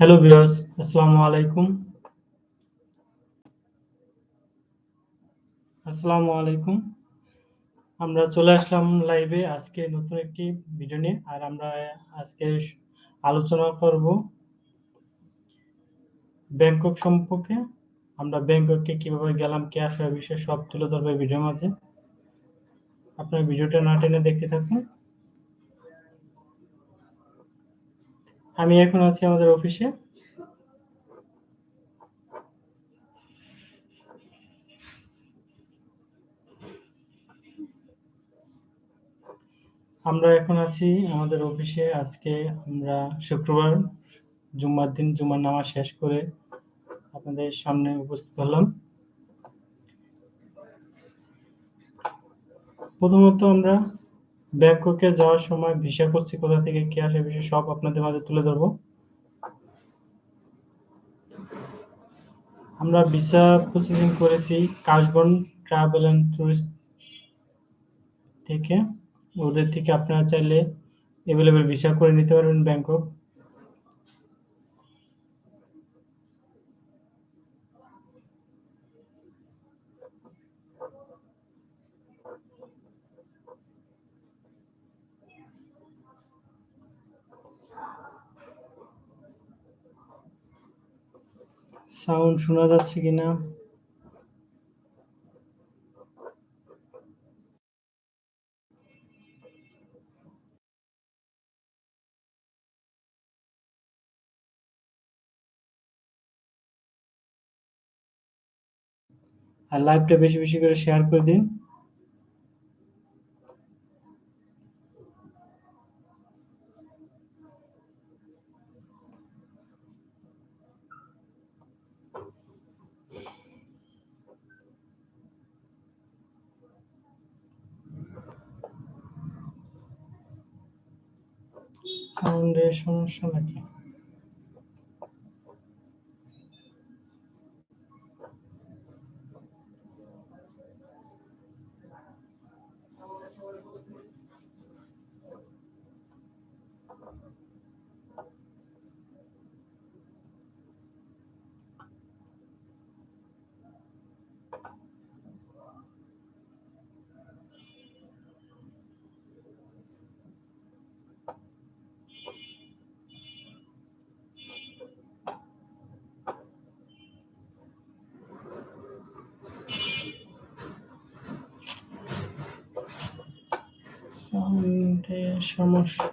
Hello viewers আসসালামু আলাইকুম আসসালামু আলাইকুম আমরা চলে আসলাম লাইভে আজকে নতুন একটি ভিডিও নিয়ে, আর আমরা আজকে আলোচনা করব ব্যাংকক সম্পর্কে। আমরা ব্যাংককে কীভাবে গেলাম, কে আসা বিষয়ে সব তুলে ধরবে ভিডিওর মাঝে। আপনার ভিডিওটা না টেনে দেখতে থাকুন। আমি এখন আছি আমাদের অফিসে। আমরা এখন আছি আমাদের অফিসে। আজকে আমরা শুক্রবার, জুম্মার দিন জুমার নামাজ শেষ করে আপনাদের সামনে উপস্থিত হলাম। প্রথমত আমরা ব্যাংককে যাওয়ার সময় ভিসা করছি কোথা থেকে কি আসে বিষয় সব আপনাদের মাঝে তুলে ধরবো। আমরা ভিসা প্রসেসিং করেছি কাশবন ট্রাভেল অ্যান্ড ট্যুরিস্ট থেকে। ওদের থেকে আপনারা চাইলে অ্যাভেলেবেল ভিসা করে নিতে পারবেন ব্যাংকক। সাউন্ড শোনা যাচ্ছে কিনা? আর লাইভটা বেশি বেশি করে শেয়ার করে দিন। সাউন্ডের সমস্যা নাকি? সাউন্ডের সমস্যা।